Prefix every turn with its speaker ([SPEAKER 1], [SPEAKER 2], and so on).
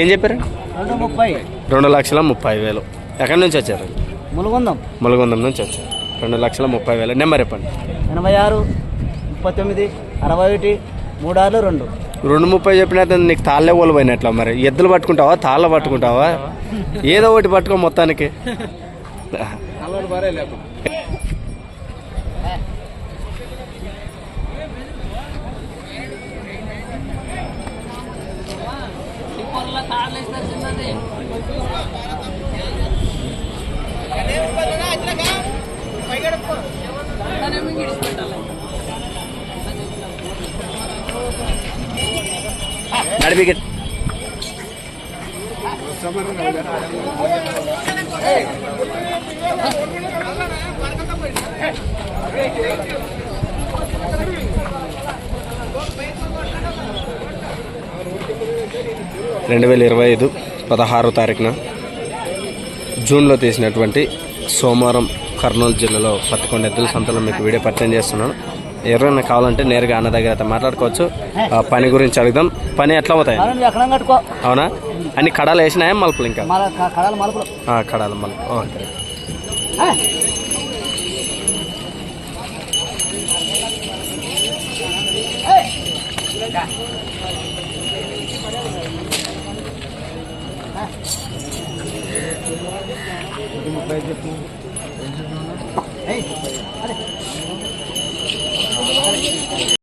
[SPEAKER 1] ఏం చెప్పారు?
[SPEAKER 2] రెండు
[SPEAKER 1] లక్షల ముప్పై వేలు. ఎక్కడి నుంచి వచ్చారు?
[SPEAKER 2] ములుగుందం.
[SPEAKER 1] ములగొందం నుంచి వచ్చారు. రెండు లక్షల ముప్పై వేలు. నెంబర్ చెప్పండి.
[SPEAKER 2] ఎనభై ఆరు ముప్పై తొమ్మిది అరవై ఒకటి మూడు ఆరు రెండు.
[SPEAKER 1] రెండు ముప్పై చెప్పిన నీకు తాళ్ళే ఓలు పోయినట్ల మరి. ఎద్దులు పట్టుకుంటావా? తాళ్ళ పట్టుకుంటావా? ఏదో ఒకటి పట్టుకో మొత్తానికి. నడిపికెట్ రెండు వేల ఇరవై ఐదు పదహారో తారీఖున జూన్లో తీసినటువంటి సోమవారం కర్నూలు జిల్లాలో పత్తికొండ ఎద్దుల సంతలో మీకు వీడియో పరిచయం చేస్తున్నాను. ఎవరైనా కావాలంటే నేరుగా అన్న దగ్గర అయితే మాట్లాడుకోవచ్చు. పని గురించి అడుగుదాం. పని ఎట్లా అవుతాయి అవునా? అన్ని కడాలు వేసినాయా మలుపులు ఇంకా?
[SPEAKER 2] కడాల
[SPEAKER 1] మలుపు ఓకే
[SPEAKER 2] ఆ. అరే.